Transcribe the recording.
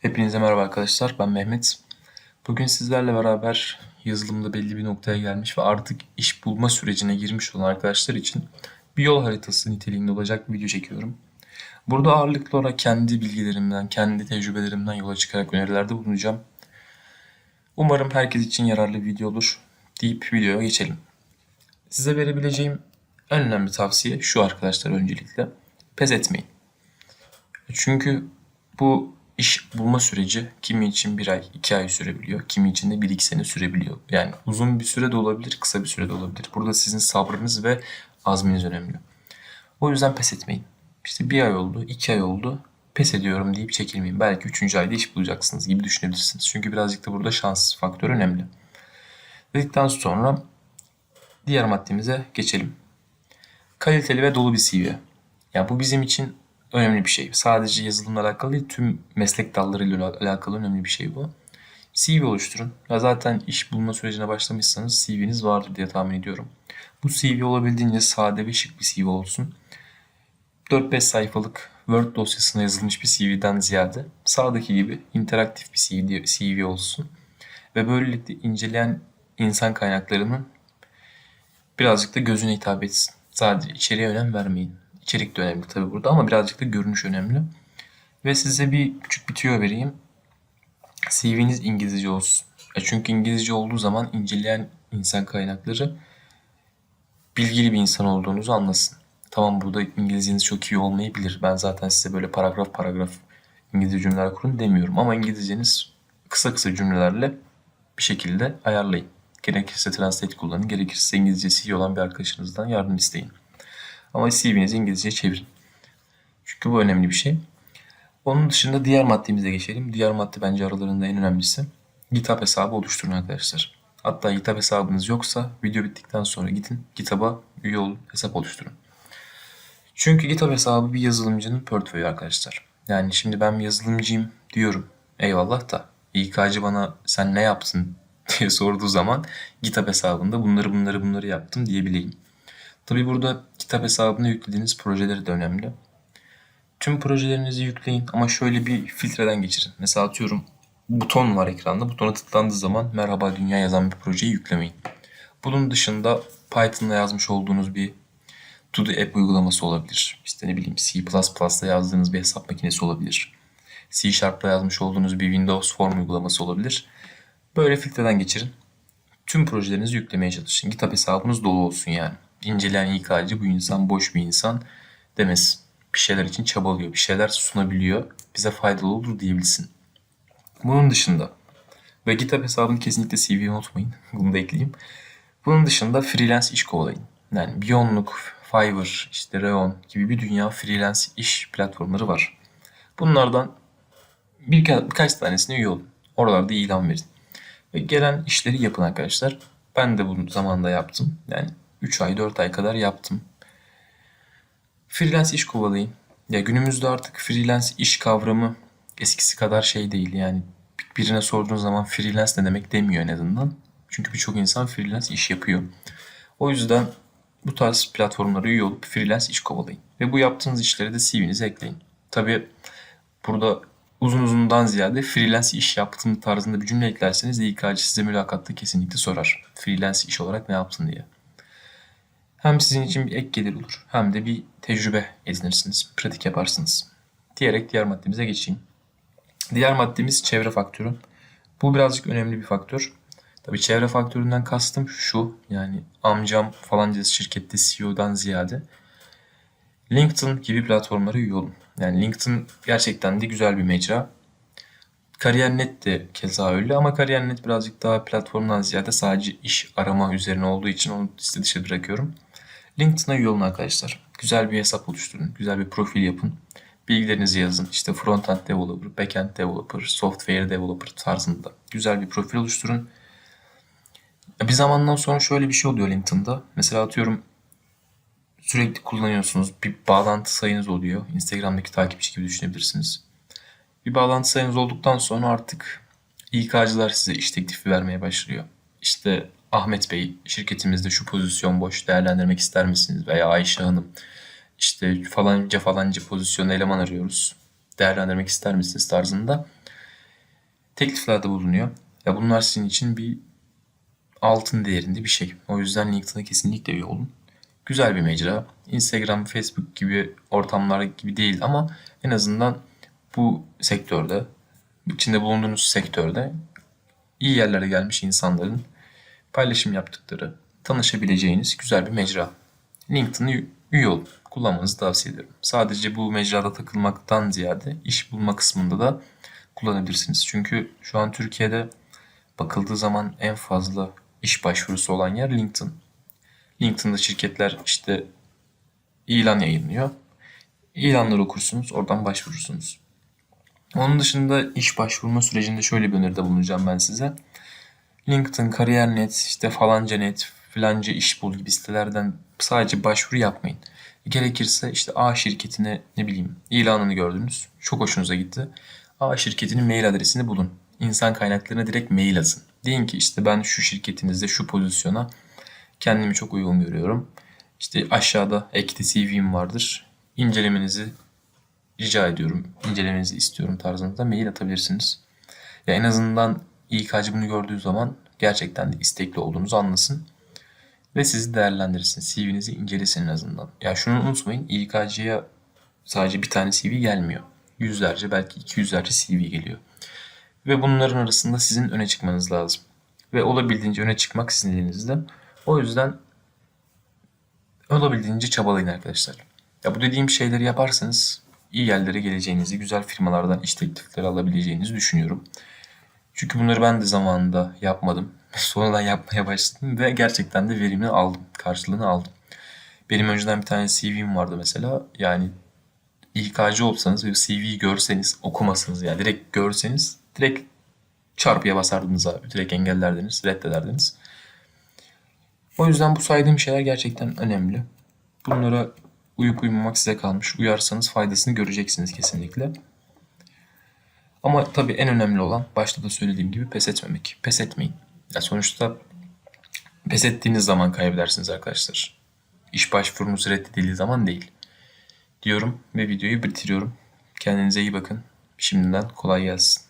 Hepinize merhaba arkadaşlar. Ben Mehmet. Bugün sizlerle beraber yazılımda belli bir noktaya gelmiş ve artık iş bulma sürecine girmiş olan arkadaşlar için bir yol haritası niteliğinde olacak bir video çekiyorum. Burada ağırlıklı olarak kendi bilgilerimden, kendi tecrübelerimden yola çıkarak önerilerde bulunacağım. Umarım herkes için yararlı bir video olur deyip videoya geçelim. Size verebileceğim en önemli tavsiye şu arkadaşlar öncelikle. Pes etmeyin. Çünkü bu iş bulma süreci kimi için bir ay, iki ay sürebiliyor. Kimi için de bir iki sene sürebiliyor. Yani uzun bir süre de olabilir, kısa bir süre de olabilir. Burada sizin sabrınız ve azminiz önemli. O yüzden pes etmeyin. İşte bir ay oldu, iki ay oldu. Pes ediyorum deyip çekilmeyin. Belki üçüncü ayda iş bulacaksınız gibi düşünebilirsiniz. Çünkü birazcık da burada şans faktörü önemli. Dedikten sonra diğer maddemize geçelim. Kaliteli ve dolu bir CV. Ya bu bizim için önemli bir şey. Sadece yazılımla alakalı değil, tüm meslek dallarıyla alakalı önemli bir şey bu. CV oluşturun. Ya zaten iş bulma sürecine başlamışsanız CV'niz vardır diye tahmin ediyorum. Bu CV olabildiğince sade ve şık bir CV olsun. 4-5 sayfalık Word dosyasına yazılmış bir CV'den ziyade sağdaki gibi interaktif bir CV, olsun. Ve böylelikle inceleyen insan kaynaklarının birazcık da gözüne hitap etsin. Sadece içeriye önem vermeyin. İçerik de önemli tabii burada ama birazcık da görünüş önemli. Ve size bir küçük bir tüyo vereyim. CV'niz İngilizce olsun. E çünkü İngilizce olduğu zaman inceleyen insan kaynakları bilgili bir insan olduğunuzu anlasın. Tamam burada İngilizceniz çok iyi olmayabilir. Ben zaten size böyle paragraf paragraf İngilizce cümleler kurun demiyorum. Ama İngilizceniz kısa kısa cümlelerle bir şekilde ayarlayın. Gerekirse Translate kullanın, gerekirse İngilizcesi iyi olan bir arkadaşınızdan yardım isteyin. Ama CV'nizi İngilizceye çevirin. Çünkü bu önemli bir şey. Onun dışında diğer maddemize geçelim. Diğer madde bence aralarında en önemlisi. GitHub hesabı oluşturun arkadaşlar. Hatta GitHub hesabınız yoksa video bittikten sonra gidin GitHub'a üye olun, hesap oluşturun. Çünkü GitHub hesabı bir yazılımcının portföyü arkadaşlar. Yani şimdi ben bir yazılımcıyım diyorum. Eyvallah da İK'cı bana sen ne yaptın diye sorduğu zaman GitHub hesabında bunları bunları bunları yaptım diyebileyim. Tabi burada kitap hesabına yüklediğiniz projeleri de önemli. Tüm projelerinizi yükleyin ama şöyle bir filtreden geçirin. Mesela atıyorum buton var ekranda. Butona tıklandığı zaman merhaba dünya yazan bir projeyi yüklemeyin. Bunun dışında Python'da yazmış olduğunuz bir To Do App uygulaması olabilir. İşte ne bileyim C++'da yazdığınız bir hesap makinesi olabilir. C Sharp'ta yazmış olduğunuz bir Windows Form uygulaması olabilir. Böyle filtreden geçirin. Tüm projelerinizi yüklemeye çalışın. GitHub hesabınız dolu olsun yani inceleyen İK'cı bu insan boş bir insan demesin. Bir şeyler için çabalıyor, bir şeyler sunabiliyor, bize faydalı olur diyebilsin. Bunun dışında ve GitHub hesabını kesinlikle CV'ye unutmayın. Bunu da ekleyeyim. Bunun dışında freelance iş kovalayın. Yani Beyondluk, Fiverr, işte Reon gibi bir dünya freelance iş platformları var. Bunlardan bir, birkaç tanesine üye olun. Oralarda ilan verin. Ve gelen işleri yapın arkadaşlar. Ben de bunu zamanında yaptım. Yani 3 ay 4 ay kadar yaptım. Freelance iş kovalayın. Ya günümüzde artık freelance iş kavramı eskisi kadar şey değil yani. Birine sorduğun zaman freelance ne demek demiyor en azından. Çünkü birçok insan freelance iş yapıyor. O yüzden bu tarz platformlara üye olup freelance iş kovalayın. Ve bu yaptığınız işleri de CV'nize ekleyin. Tabi burada uzun uzundan ziyade freelance iş yaptığım tarzında bir cümle eklerseniz İK'cı size mülakatta kesinlikle sorar. Freelance iş olarak ne yaptın diye. Hem sizin için bir ek gelir olur hem de bir tecrübe edinirsiniz, pratik yaparsınız. Diyerek diğer maddemize geçeyim. Diğer maddemiz çevre faktörü. Bu birazcık önemli bir faktör. Tabii çevre faktöründen kastım şu yani amcam falanca şirkette CEO'dan ziyade LinkedIn gibi platformlara üye olun. Yani LinkedIn gerçekten de güzel bir mecra. Kariyer.net de keza öyle ama Kariyer.net birazcık daha platformdan ziyade sadece iş arama üzerine olduğu için onu liste dışı bırakıyorum. LinkedIn'a üye arkadaşlar. Güzel bir hesap oluşturun. Güzel bir profil yapın. Bilgilerinizi yazın. İşte frontend developer, backend developer, software developer tarzında güzel bir profil oluşturun. Bir zamandan sonra şöyle bir şey oluyor LinkedIn'da. Mesela atıyorum sürekli kullanıyorsunuz. Bir bağlantı sayınız oluyor. Instagram'daki takipçi gibi düşünebilirsiniz. Bir bağlantı sayınız olduktan sonra artık İK'cılar size iş teklifi vermeye başlıyor. İşte Ahmet Bey şirketimizde şu pozisyon boş değerlendirmek ister misiniz? Veya Ayşe Hanım işte falanca falanca pozisyon eleman arıyoruz. Değerlendirmek ister misiniz tarzında tekliflerde bulunuyor. Ya bunlar sizin için bir altın değerinde bir şey. O yüzden LinkedIn'a kesinlikle üye olun. Güzel bir mecra. Instagram, Facebook gibi ortamlar gibi değil ama en azından bu sektörde, içinde bulunduğunuz sektörde iyi yerlere gelmiş insanların paylaşım yaptıkları, tanışabileceğiniz güzel bir mecra. LinkedIn'ı üye olun. Kullanmanızı tavsiye ederim. Sadece bu mecrada takılmaktan ziyade iş bulma kısmında da kullanabilirsiniz. Çünkü şu an Türkiye'de bakıldığı zaman en fazla iş başvurusu olan yer LinkedIn. LinkedIn'da şirketler işte ilan yayınlıyor. İlanları okursunuz, oradan başvurursunuz. Onun dışında iş başvurma sürecinde şöyle bir öneride bulunacağım ben size. LinkedIn, Kariyer.net, işte falanca.net, filanca iş bul gibi sitelerden sadece başvuru yapmayın. Gerekirse işte A şirketine ne bileyim ilanını gördünüz. Çok hoşunuza gitti. A şirketinin mail adresini bulun. İnsan kaynaklarına direkt mail yazın. Deyin ki işte ben şu şirketinizde şu pozisyona kendimi çok uygun görüyorum. İşte aşağıda ekte CV'm vardır. İncelemenizi rica ediyorum. İncelemenizi istiyorum tarzında mail atabilirsiniz. Ya en azından İK'cı bunu gördüğü zaman gerçekten de istekli olduğunuzu anlasın. Ve sizi değerlendirsin. CV'nizi incelesin en azından. Ya şunu unutmayın. İK'cıya sadece bir tane CV gelmiyor. Yüzlerce belki iki yüzlerce CV geliyor. Ve bunların arasında sizin öne çıkmanız lazım. Ve olabildiğince öne çıkmak sizin elinizde. O yüzden olabildiğince çabalayın arkadaşlar. Ya bu dediğim şeyleri yaparsanız iyi yerlere geleceğinizi, güzel firmalardan iş teklifleri alabileceğinizi düşünüyorum. Çünkü bunları ben de zamanında yapmadım. Sonradan yapmaya başladım ve gerçekten de verimini aldım. Karşılığını aldım. Benim önceden bir tane CV'm vardı mesela. Yani İK'cı olsanız ve CV'yi görseniz, okumasanız yani direkt görseniz direkt çarpıya basardınız abi. Direkt engellerdiniz, reddederdiniz. O yüzden bu saydığım şeyler gerçekten önemli. Bunlara uyup uymamak size kalmış. Uyarsanız faydasını göreceksiniz kesinlikle. Ama tabii en önemli olan başta da söylediğim gibi pes etmemek. Pes etmeyin. Ya sonuçta pes ettiğiniz zaman kaybedersiniz arkadaşlar. İş başvurunuz reddedildiği zaman değil. Diyorum ve videoyu bitiriyorum. Kendinize iyi bakın. Şimdiden kolay gelsin.